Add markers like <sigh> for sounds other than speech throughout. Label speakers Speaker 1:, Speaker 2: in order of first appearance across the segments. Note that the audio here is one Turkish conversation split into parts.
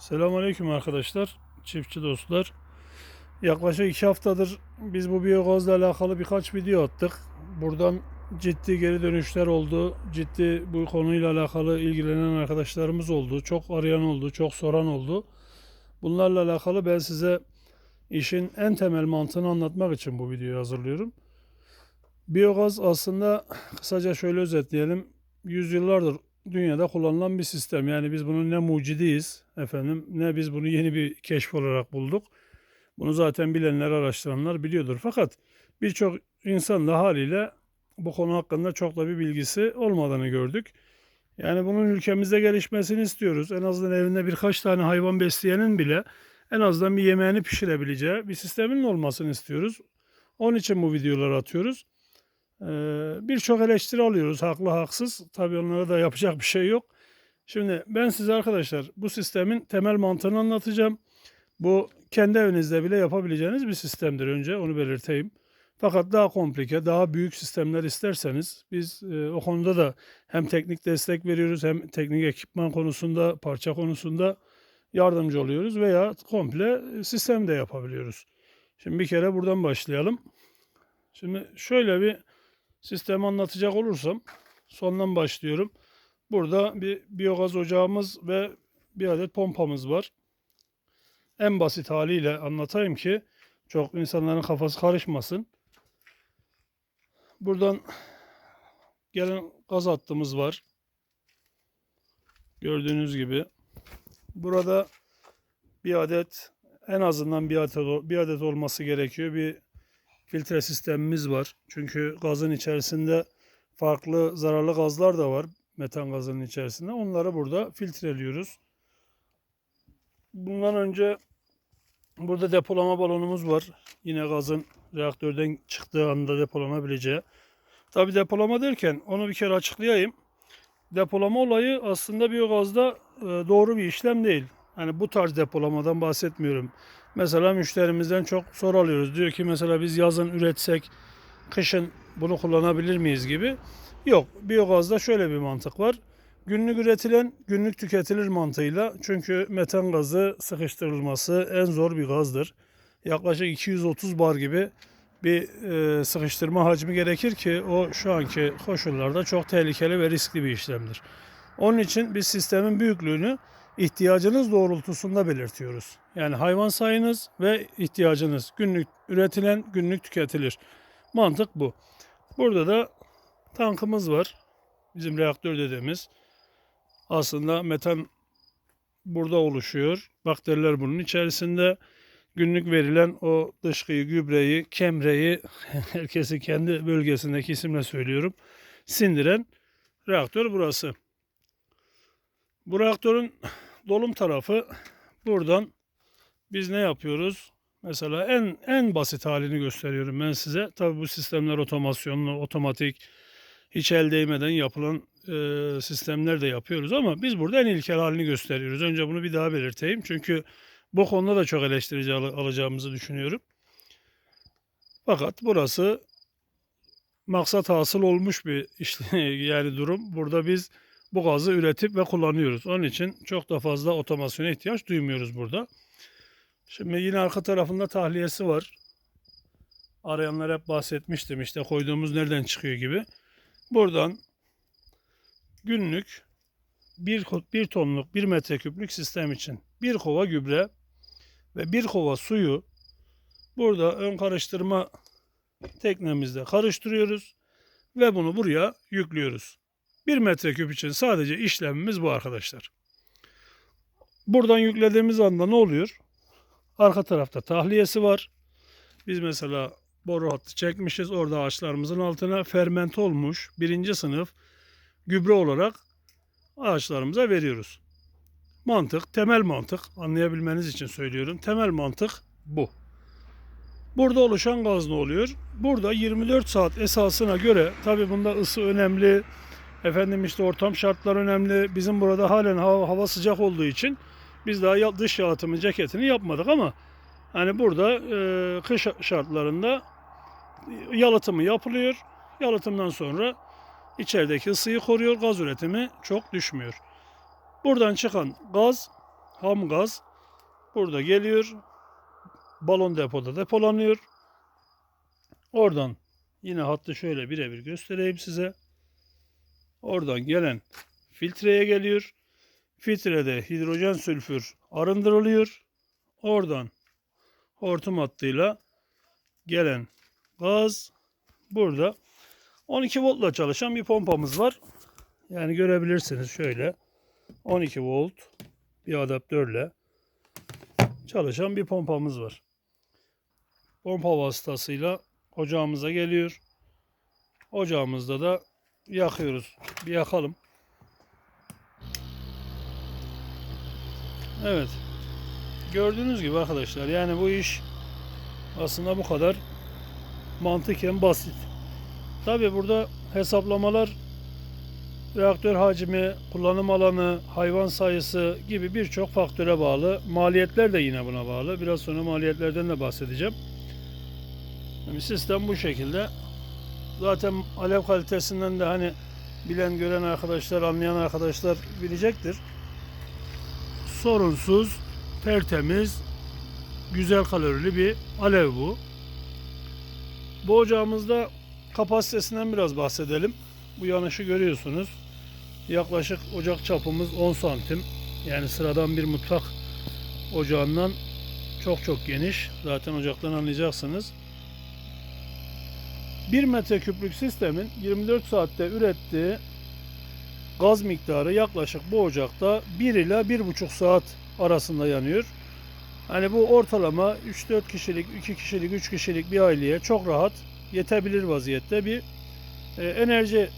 Speaker 1: Selamünaleyküm arkadaşlar, çiftçi dostlar. Yaklaşık iki haftadır biz bu biyogazla alakalı birkaç video attık. Buradan ciddi geri dönüşler oldu. Ciddi bu konuyla alakalı ilgilenen arkadaşlarımız oldu. Çok arayan oldu, çok soran oldu. Bunlarla alakalı ben size işin en temel mantığını anlatmak için bu videoyu hazırlıyorum. Biyogaz aslında kısaca şöyle özetleyelim. Yüzyıllardır dünyada kullanılan bir sistem. Yani biz bunun ne mucidiyiz efendim ne biz bunu yeni bir keşif olarak bulduk. Bunu zaten bilenler, araştıranlar biliyordur. Fakat birçok insan da haliyle bu konu hakkında çok da bir bilgisi olmadığını gördük. Yani bunun ülkemizde gelişmesini istiyoruz. En azından evinde birkaç tane hayvan besleyenin bile en azından bir yemeğini pişirebileceği bir sistemin olmasını istiyoruz. Onun için bu videoları atıyoruz. Ee, Birçok eleştiri alıyoruz haklı haksız. Tabii onlara da yapacak bir şey yok. Şimdi ben size arkadaşlar bu sistemin temel mantığını anlatacağım. Bu kendi evinizde bile yapabileceğiniz bir sistemdir önce onu belirteyim. Fakat daha komplike, daha büyük sistemler isterseniz biz e, o konuda da hem teknik destek veriyoruz hem teknik ekipman konusunda, parça konusunda yardımcı oluyoruz veya komple sistem de yapabiliyoruz. Şimdi bir kere buradan başlayalım. Şimdi şöyle bir sistemi anlatacak olursam sondan başlıyorum. Burada bir biyogaz ocağımız ve bir adet pompamız var. En basit haliyle anlatayım ki çok insanların kafası karışmasın. Buradan gelen gaz hattımız var. Gördüğünüz gibi. Burada bir adet en azından bir adet, bir adet olması gerekiyor. Bir filtre sistemimiz var. Çünkü gazın içerisinde farklı zararlı gazlar da var. Metan gazının içerisinde. Onları burada filtreliyoruz. Bundan önce burada depolama balonumuz var. Yine gazın reaktörden çıktığı anda depolanabileceği. Tabi depolama derken onu bir kere açıklayayım. Depolama olayı aslında biyogazda e, doğru bir işlem değil. Hani bu tarz depolamadan bahsetmiyorum. Mesela müşterimizden çok soru alıyoruz. Diyor ki mesela biz yazın üretsek kışın bunu kullanabilir miyiz gibi. Yok biyogazda şöyle bir mantık var. Günlük üretilen günlük tüketilir mantığıyla çünkü metan gazı sıkıştırılması en zor bir gazdır. Yaklaşık 230 bar gibi bir e, sıkıştırma hacmi gerekir ki o şu anki koşullarda çok tehlikeli ve riskli bir işlemdir. Onun için biz sistemin büyüklüğünü ihtiyacınız doğrultusunda belirtiyoruz. Yani hayvan sayınız ve ihtiyacınız günlük üretilen günlük tüketilir. Mantık bu. Burada da tankımız var. Bizim reaktör dediğimiz. Aslında metan burada oluşuyor. Bakteriler bunun içerisinde. Günlük verilen o dışkıyı, gübreyi, kemreyi <laughs> herkesi kendi bölgesindeki isimle söylüyorum. Sindiren reaktör burası. Bu reaktörün dolum tarafı buradan biz ne yapıyoruz? Mesela en en basit halini gösteriyorum ben size. Tabii bu sistemler otomasyonlu, otomatik, hiç el değmeden yapılan e, sistemler de yapıyoruz ama biz burada en ilkel halini gösteriyoruz. Önce bunu bir daha belirteyim. Çünkü bu konuda da çok eleştirici al- alacağımızı düşünüyorum. Fakat burası maksat hasıl olmuş bir işte <laughs> yani durum. Burada biz bu gazı üretip ve kullanıyoruz. Onun için çok da fazla otomasyona ihtiyaç duymuyoruz burada. Şimdi yine arka tarafında tahliyesi var. Arayanlar hep bahsetmiştim işte koyduğumuz nereden çıkıyor gibi. Buradan günlük bir, bir tonluk bir metreküplük sistem için bir kova gübre ve bir kova suyu burada ön karıştırma teknemizde karıştırıyoruz ve bunu buraya yüklüyoruz. 1 metreküp için sadece işlemimiz bu arkadaşlar. Buradan yüklediğimiz anda ne oluyor? Arka tarafta tahliyesi var. Biz mesela boru hattı çekmişiz. Orada ağaçlarımızın altına ferment olmuş birinci sınıf gübre olarak ağaçlarımıza veriyoruz. Mantık, temel mantık anlayabilmeniz için söylüyorum. Temel mantık bu. Burada oluşan gaz ne oluyor? Burada 24 saat esasına göre tabi bunda ısı önemli, Efendim işte ortam şartlar önemli. Bizim burada halen hava, hava sıcak olduğu için biz daha dış yalıtımı ceketini yapmadık ama hani burada e, kış şartlarında yalıtımı yapılıyor. Yalıtımdan sonra içerideki ısıyı koruyor. Gaz üretimi çok düşmüyor. Buradan çıkan gaz ham gaz burada geliyor. Balon depoda depolanıyor. Oradan yine hattı şöyle birebir göstereyim size. Oradan gelen filtreye geliyor. Filtrede hidrojen sülfür arındırılıyor. Oradan hortum hattıyla gelen gaz burada 12 voltla çalışan bir pompamız var. Yani görebilirsiniz şöyle 12 volt bir adaptörle çalışan bir pompamız var. Pompa vasıtasıyla ocağımıza geliyor. Ocağımızda da yakıyoruz. Bir yakalım. Evet. Gördüğünüz gibi arkadaşlar yani bu iş aslında bu kadar mantıken basit. Tabi burada hesaplamalar reaktör hacmi, kullanım alanı, hayvan sayısı gibi birçok faktöre bağlı. Maliyetler de yine buna bağlı. Biraz sonra maliyetlerden de bahsedeceğim. Yani sistem bu şekilde. Zaten alev kalitesinden de hani bilen gören arkadaşlar, anlayan arkadaşlar bilecektir. Sorunsuz, tertemiz, güzel kalorili bir alev bu. Bu ocağımızda kapasitesinden biraz bahsedelim. Bu yanışı görüyorsunuz. Yaklaşık ocak çapımız 10 santim. Yani sıradan bir mutfak ocağından çok çok geniş. Zaten ocaktan anlayacaksınız. 1 metreküplük sistemin 24 saatte ürettiği gaz miktarı yaklaşık bu ocakta 1 ile 1,5 saat arasında yanıyor. Hani bu ortalama 3-4 kişilik, 2 kişilik, 3 kişilik bir aileye çok rahat yetebilir vaziyette bir e, enerji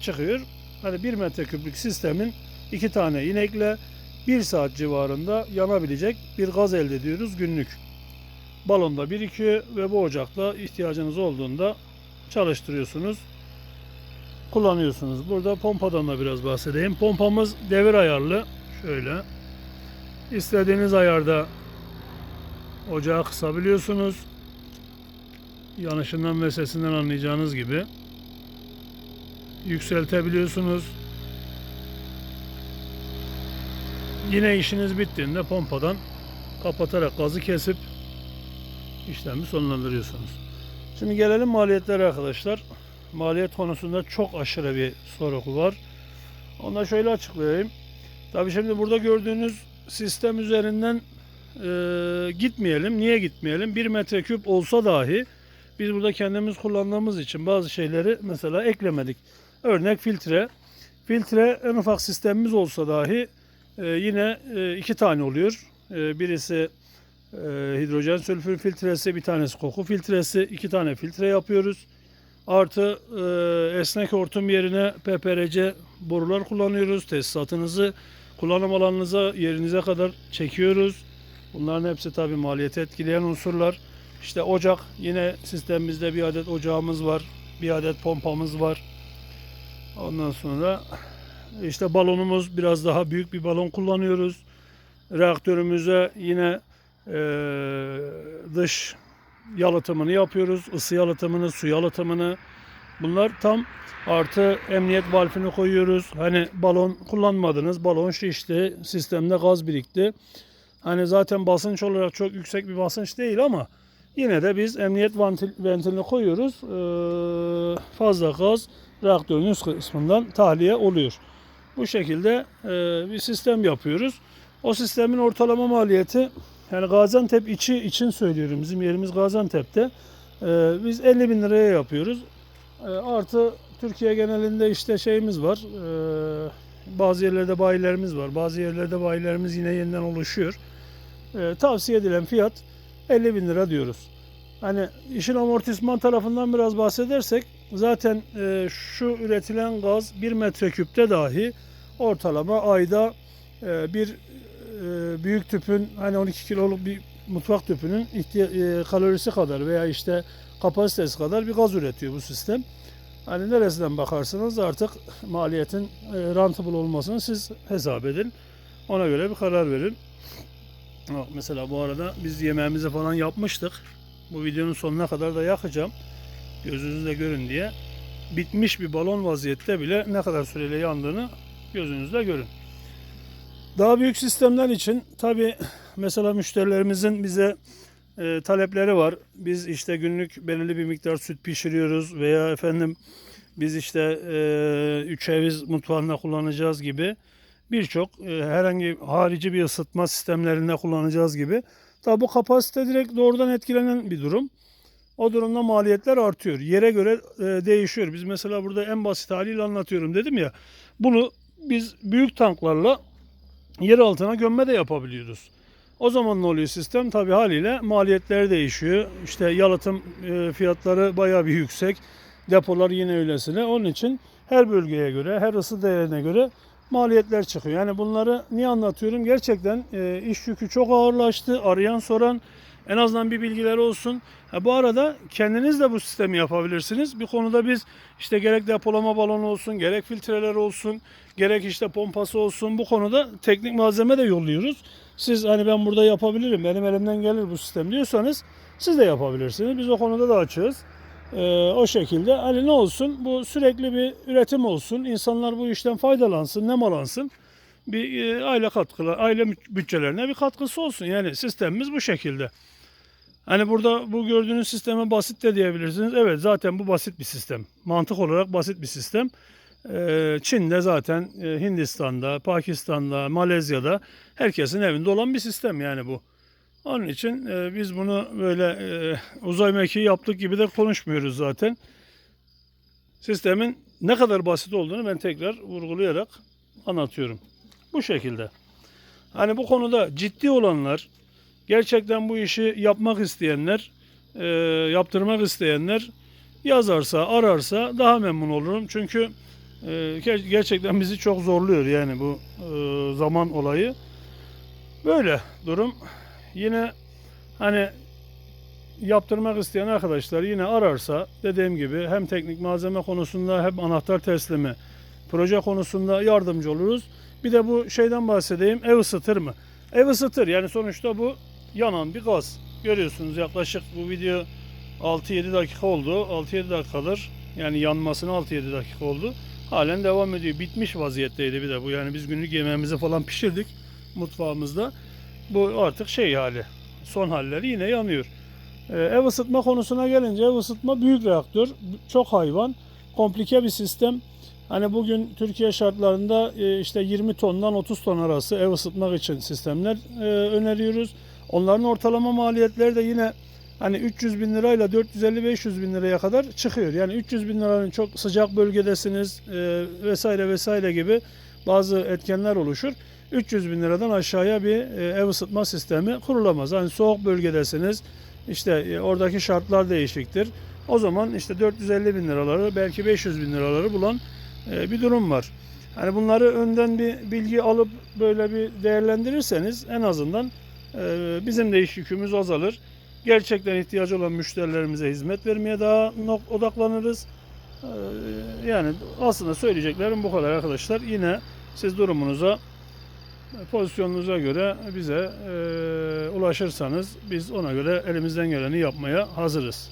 Speaker 1: çıkıyor. Hani 1 metreküplük sistemin 2 tane inekle 1 saat civarında yanabilecek bir gaz elde ediyoruz günlük. Balonda birikiyor ve bu ocakta ihtiyacınız olduğunda çalıştırıyorsunuz. Kullanıyorsunuz. Burada pompadan da biraz bahsedeyim. Pompamız devir ayarlı. Şöyle. İstediğiniz ayarda ocağı kısabiliyorsunuz. Yanışından ve sesinden anlayacağınız gibi yükseltebiliyorsunuz. Yine işiniz bittiğinde pompadan kapatarak gazı kesip işlemi sonlandırıyorsunuz. Şimdi gelelim maliyetlere arkadaşlar. Maliyet konusunda çok aşırı bir soru var. Onu da şöyle açıklayayım. Tabi şimdi burada gördüğünüz sistem üzerinden e, gitmeyelim. Niye gitmeyelim? 1 metreküp olsa dahi biz burada kendimiz kullandığımız için bazı şeyleri mesela eklemedik. Örnek filtre. Filtre en ufak sistemimiz olsa dahi e, yine e, iki tane oluyor. E, birisi e, hidrojen sülfür filtresi, bir tanesi koku filtresi. iki tane filtre yapıyoruz. Artı e, esnek hortum yerine PPRC borular kullanıyoruz. Tesisatınızı kullanım alanınıza yerinize kadar çekiyoruz. Bunların hepsi tabi maliyeti etkileyen unsurlar. İşte ocak yine sistemimizde bir adet ocağımız var. Bir adet pompamız var. Ondan sonra işte balonumuz biraz daha büyük bir balon kullanıyoruz. Reaktörümüze yine dış yalıtımını yapıyoruz. Isı yalıtımını, su yalıtımını. Bunlar tam artı emniyet valfini koyuyoruz. Hani balon kullanmadınız. Balon şişti. Sistemde gaz birikti. Hani zaten basınç olarak çok yüksek bir basınç değil ama yine de biz emniyet ventil, ventilini koyuyoruz. Ee, fazla gaz reaktörün üst kısmından tahliye oluyor. Bu şekilde e, bir sistem yapıyoruz. O sistemin ortalama maliyeti yani Gaziantep içi için söylüyorum. Bizim yerimiz Gaziantep'te. Ee, biz 50 bin liraya yapıyoruz. Ee, artı Türkiye genelinde işte şeyimiz var. Ee, bazı yerlerde bayilerimiz var. Bazı yerlerde bayilerimiz yine yeniden oluşuyor. Ee, tavsiye edilen fiyat 50 bin lira diyoruz. Hani işin amortisman tarafından biraz bahsedersek zaten e, şu üretilen gaz 1 metreküpte dahi ortalama ayda e, bir büyük tüpün hani 12 kiloluk bir mutfak tüpünün e, kalorisi kadar veya işte kapasitesi kadar bir gaz üretiyor bu sistem. Hani neresinden bakarsanız artık maliyetin e, rentable olmasını siz hesap edin. Ona göre bir karar verin. Mesela bu arada biz yemeğimizi falan yapmıştık. Bu videonun sonuna kadar da yakacağım. Gözünüzle görün diye. Bitmiş bir balon vaziyette bile ne kadar süreyle yandığını gözünüzle görün. Daha büyük sistemler için tabi mesela müşterilerimizin bize e, talepleri var. Biz işte günlük belirli bir miktar süt pişiriyoruz veya efendim biz işte e, üç eviz mutfağında kullanacağız gibi birçok e, herhangi harici bir ısıtma sistemlerinde kullanacağız gibi. Tabi bu kapasite direkt doğrudan etkilenen bir durum. O durumda maliyetler artıyor. Yere göre e, değişiyor. Biz mesela burada en basit haliyle anlatıyorum dedim ya. Bunu biz büyük tanklarla yer altına gömme de yapabiliyoruz. O zaman ne oluyor sistem? Tabii haliyle maliyetleri değişiyor. İşte yalıtım e, fiyatları bayağı bir yüksek. Depolar yine öylesine. Onun için her bölgeye göre, her ısı değerine göre maliyetler çıkıyor. Yani bunları niye anlatıyorum? Gerçekten e, iş yükü çok ağırlaştı. Arayan soran en azından bir bilgileri olsun. Ha, bu arada kendiniz de bu sistemi yapabilirsiniz. Bir konuda biz işte gerek depolama balonu olsun, gerek filtreler olsun, gerek işte pompası olsun bu konuda teknik malzeme de yolluyoruz. Siz hani ben burada yapabilirim, benim elimden gelir bu sistem diyorsanız siz de yapabilirsiniz. Biz o konuda da açığız. Ee, o şekilde hani ne olsun bu sürekli bir üretim olsun. İnsanlar bu işten faydalansın, nemalansın. Bir e, aile katkılar, aile bütçelerine bir katkısı olsun. Yani sistemimiz bu şekilde. Hani burada bu gördüğünüz sisteme basit de diyebilirsiniz. Evet zaten bu basit bir sistem. Mantık olarak basit bir sistem. Ee, Çin'de zaten e, Hindistan'da, Pakistan'da, Malezya'da herkesin evinde olan bir sistem yani bu. Onun için e, biz bunu böyle e, uzay mekiği yaptık gibi de konuşmuyoruz zaten. Sistemin ne kadar basit olduğunu ben tekrar vurgulayarak anlatıyorum. Bu şekilde. Hani bu konuda ciddi olanlar, gerçekten bu işi yapmak isteyenler, e, yaptırmak isteyenler yazarsa, ararsa daha memnun olurum. Çünkü e, ger- gerçekten bizi çok zorluyor yani bu e, zaman olayı. Böyle durum. Yine hani yaptırmak isteyen arkadaşlar yine ararsa dediğim gibi hem teknik malzeme konusunda hem anahtar teslimi proje konusunda yardımcı oluruz. Bir de bu şeyden bahsedeyim. Ev ısıtır mı? Ev ısıtır. Yani sonuçta bu yanan bir gaz. Görüyorsunuz yaklaşık bu video 6-7 dakika oldu. 6-7 dakikadır. Yani yanmasına 6-7 dakika oldu. Halen devam ediyor. Bitmiş vaziyetteydi bir de bu. Yani biz günlük yemeğimizi falan pişirdik mutfağımızda. Bu artık şey hali. Son halleri yine yanıyor. Ee, ev ısıtma konusuna gelince ev ısıtma büyük reaktör. Çok hayvan. Komplike bir sistem. Hani bugün Türkiye şartlarında e, işte 20 tondan 30 ton arası ev ısıtmak için sistemler e, öneriyoruz. Onların ortalama maliyetleri de yine hani 300 bin lirayla 450-500 bin liraya kadar çıkıyor. Yani 300 bin liranın çok sıcak bölgedesiniz e, vesaire vesaire gibi bazı etkenler oluşur. 300 bin liradan aşağıya bir e, ev ısıtma sistemi kurulamaz. Hani soğuk bölgedesiniz işte e, oradaki şartlar değişiktir. O zaman işte 450 bin liraları belki 500 bin liraları bulan e, bir durum var. Hani bunları önden bir bilgi alıp böyle bir değerlendirirseniz en azından bizim de iş yükümüz azalır. Gerçekten ihtiyacı olan müşterilerimize hizmet vermeye daha odaklanırız. E, Yani aslında söyleyeceklerim bu kadar arkadaşlar. Yine siz durumunuza pozisyonunuza göre bize e, ulaşırsanız biz ona göre elimizden geleni yapmaya hazırız.